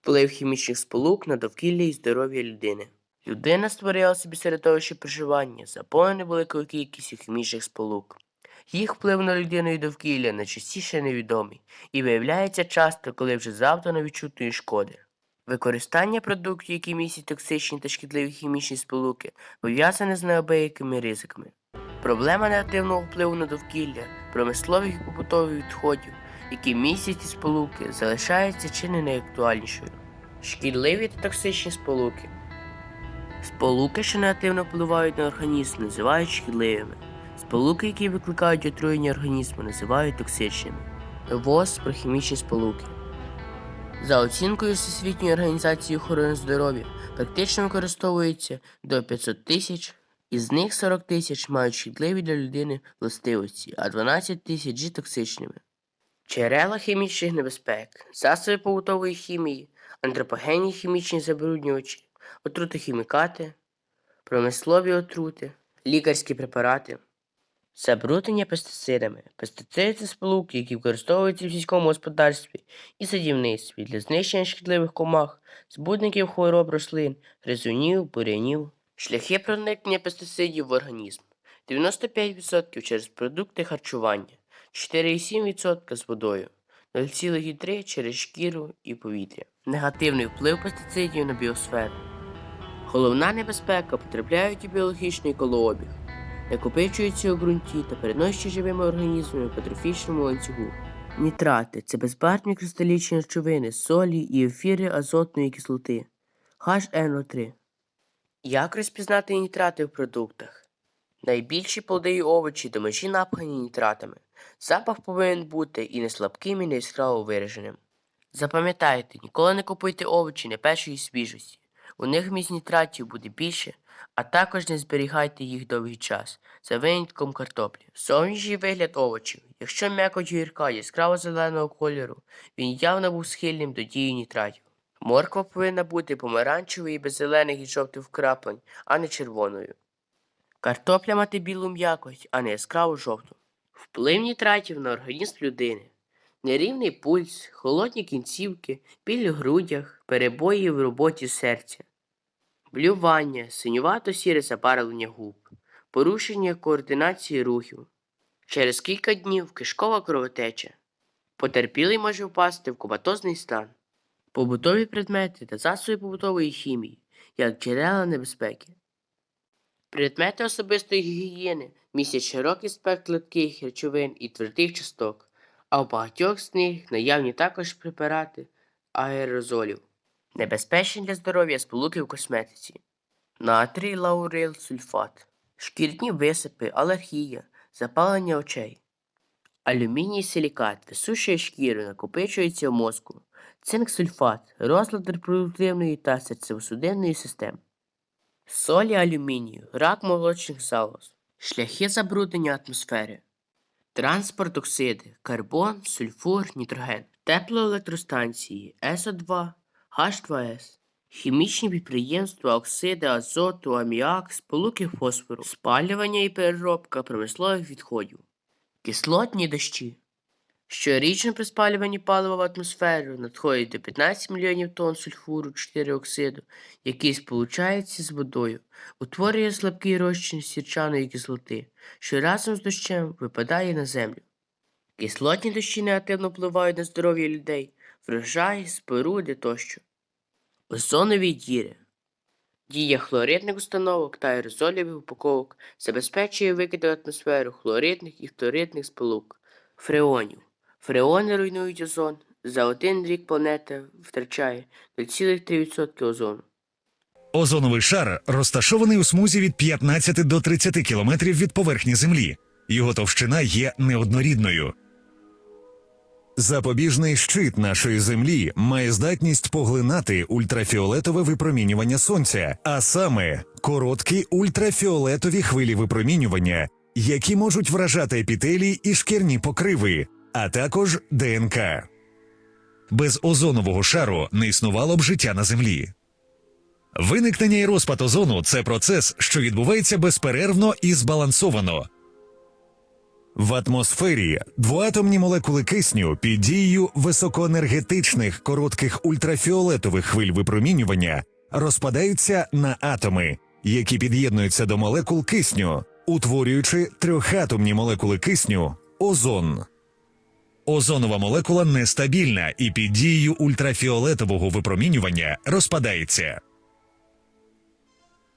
Вплив хімічних сполук на довкілля і здоров'я людини. Людина створила собі середовище проживання, заповнене великою кількістю хімічних сполук. Їх вплив на людину і довкілля найчастіше невідомий і виявляється часто, коли вже завдано відчутної шкоди. Використання продуктів, які містять токсичні та шкідливі хімічні сполуки, пов'язане з неабиякими ризиками. Проблема негативного впливу на довкілля, промислових і побутових відходів, які містять сполуки, залишається чи не найактуальнішою. Шкідливі та токсичні сполуки. Сполуки, що негативно впливають на організм, називають шкідливими. Сполуки, які викликають отруєння організму, називають токсичними. ВОЗ про хімічні сполуки. За оцінкою Всесвітньої організації охорони здоров'я, практично використовується до 500 тисяч, із них 40 тисяч мають шкідливі для людини властивості, а 12 тисяч є токсичними. Джерела хімічних небезпек, засоби побутової хімії, антропогенні хімічні забруднювачі, отрутохімікати, промислові отрути, лікарські препарати. Забруднення пестицидами. Пестициди це сполуки, які використовуються в сільському господарстві і садівництві для знищення шкідливих комах, збудників хвороб рослин, гризунів, бурянів. Шляхи проникнення пестицидів в організм. 95% через продукти харчування, 4,7% з водою, 0,3% через шкіру і повітря. Негативний вплив пестицидів на біосферу. Головна небезпека потрапляють у біологічний колообіг накопичуються у ґрунті та переносяться живими організмами по трофічному ланцюгу. Нітрати це безбарвні кристалічні речовини, солі і ефіри азотної кислоти HNO3. Як розпізнати нітрати в продуктах? Найбільші плоди і овочі до межі напхані нітратами. Запах повинен бути і не слабким, і не яскраво вираженим. Запам'ятайте, ніколи не купуйте овочі не першої свіжості. У них вміст нітратів буде більше, а також не зберігайте їх довгий час, за винятком картоплі. Зовнішній вигляд овочів. Якщо м'якоть гірка яскраво зеленого кольору, він явно був схильним до дії нітратів. Морква повинна бути помаранчевою і без зелених і жовтих вкраплень, а не червоною. Картопля мати білу м'якоть, а не яскраву жовту. Вплив нітратів на організм людини. Нерівний пульс, холодні кінцівки, біль у грудях, перебої в роботі серця, блювання, синювато сіре запарилення губ, порушення координації рухів. Через кілька днів кишкова кровотеча. Потерпілий може впасти в коматозний стан. Побутові предмети та засоби побутової хімії, як джерела небезпеки. Предмети особистої гігієни містять широкий спектр липких речовин і твердих часток, а в багатьох з них наявні також препарати аерозолів. Небезпечні для здоров'я сполуки в косметиці. Натрій лаурил сульфат, шкірні висипи, алергія, запалення очей. Алюміній силікат висушує шкіру, накопичується в мозку. Цинк сульфат, розлад репродуктивної та серцево-судинної систем. Солі алюмінію, рак молочних залоз, шляхи забруднення атмосфери, транспорт оксиди, карбон, сульфур, нітроген, теплоелектростанції, СО2, H2S, хімічні підприємства, оксиди азоту, аміак, сполуки фосфору, спалювання і переробка промислових відходів, кислотні дощі. Щорічно при спалюванні палива в атмосферу надходить до 15 мільйонів тонн сульфуру 4 оксиду, який сполучається з водою, утворює слабкий розчин сірчаної кислоти, що разом з дощем випадає на землю. Кислотні дощі негативно впливають на здоров'я людей, врожай, споруди тощо. Озонові діри. Дія хлоридних установок та аерозолів упаковок забезпечує викиди в атмосферу хлоридних і фторидних сполук, фреонів. Фреони руйнують озон. За один рік планета втрачає 0,3% озону. Озоновий шар розташований у смузі від 15 до 30 кілометрів від поверхні Землі. Його товщина є неоднорідною. Запобіжний щит нашої землі має здатність поглинати ультрафіолетове випромінювання сонця, а саме короткі ультрафіолетові хвилі випромінювання, які можуть вражати епітелій і шкірні покриви, а також ДНК. Без озонового шару не існувало б життя на землі. Виникнення і розпад озону це процес, що відбувається безперервно і збалансовано. В атмосфері двоатомні молекули кисню під дією високоенергетичних коротких ультрафіолетових хвиль випромінювання розпадаються на атоми, які під'єднуються до молекул кисню, утворюючи трьохатомні молекули кисню озон. Озонова молекула нестабільна і під дією ультрафіолетового випромінювання розпадається.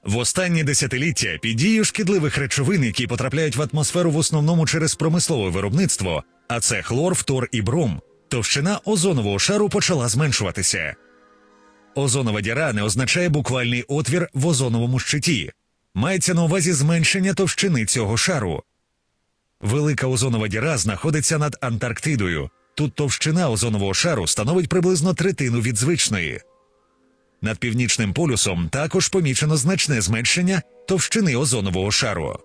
В останні десятиліття під дією шкідливих речовин, які потрапляють в атмосферу в основному через промислове виробництво, а це хлор, фтор і бром, товщина озонового шару почала зменшуватися. Озонова діра не означає буквальний отвір в озоновому щиті. Мається на увазі зменшення товщини цього шару. Велика озонова діра знаходиться над Антарктидою. Тут товщина озонового шару становить приблизно третину від звичної. Над північним полюсом також помічено значне зменшення товщини озонового шару.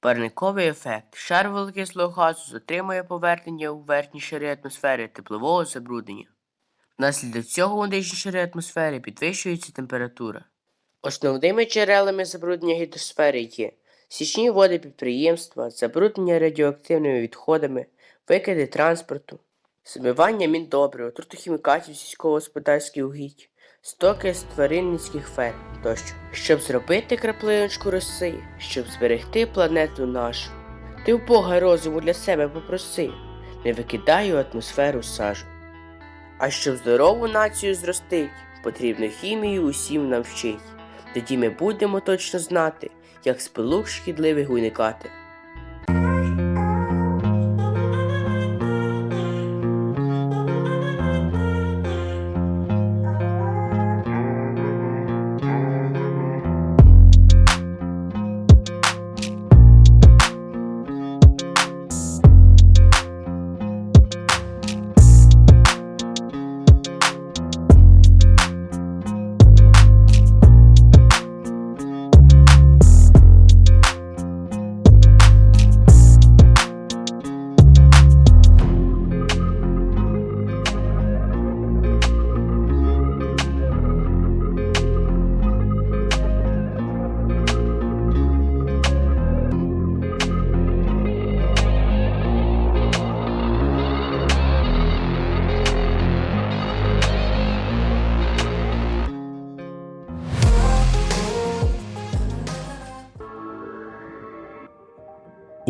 Парниковий ефект. Шар вуглекислого газу затримує повернення у верхній шари атмосфери теплового забруднення. Внаслідок цього у нижній шари атмосфери підвищується температура. Основними джерелами забруднення гідросфери є січні води підприємства, забруднення радіоактивними відходами, викиди транспорту, змивання міндобрив, отрутохімікатів сільськогосподарських угідь, стоки з тваринницьких ферм тощо. Щоб зробити краплиночку роси, щоб зберегти планету нашу, ти в Бога розуму для себе попроси, не викидай у атмосферу сажу. А щоб здорову націю зростить, потрібно хімію усім навчить. Тоді ми будемо точно знати, як спилук шкідливих уникати.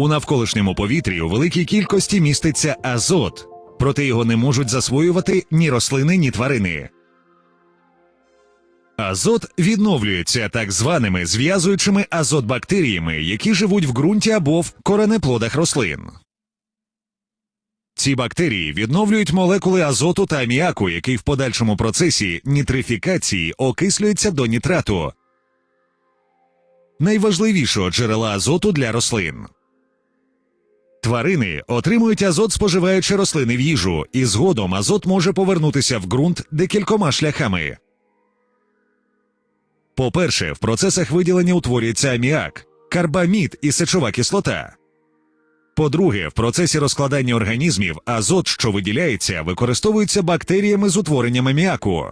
У навколишньому повітрі у великій кількості міститься азот, проте його не можуть засвоювати ні рослини, ні тварини. Азот відновлюється так званими зв'язуючими азотбактеріями, які живуть в ґрунті або в коренеплодах рослин. Ці бактерії відновлюють молекули азоту та аміаку, який в подальшому процесі нітрифікації окислюється до нітрату, найважливішого джерела азоту для рослин. Тварини отримують азот, споживаючи рослини в їжу, і згодом азот може повернутися в ґрунт декількома шляхами. По-перше, в процесах виділення утворюється аміак, карбамід і сечова кислота. По-друге, в процесі розкладання організмів азот, що виділяється, використовується бактеріями з утворенням аміаку.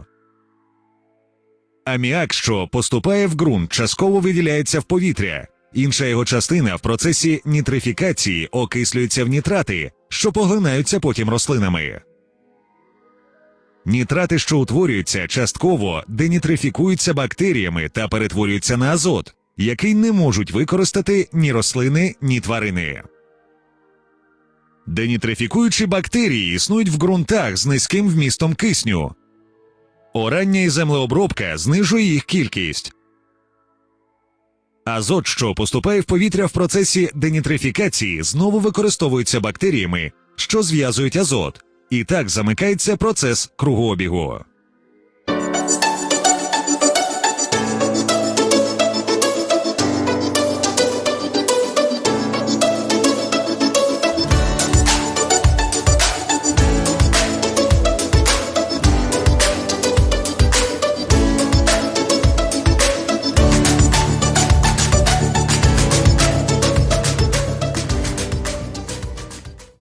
Аміак, що поступає в ґрунт, частково виділяється в повітря. Інша його частина в процесі нітрифікації окислюється в нітрати, що поглинаються потім рослинами. Нітрати, що утворюються, частково денітрифікуються бактеріями та перетворюються на азот, який не можуть використати ні рослини, ні тварини. Денітрифікуючі бактерії існують в ґрунтах з низьким вмістом кисню. Орання і землеобробка знижує їх кількість. Азот, що поступає в повітря в процесі денітрифікації, знову використовується бактеріями, що зв'язують азот, і так замикається процес кругообігу.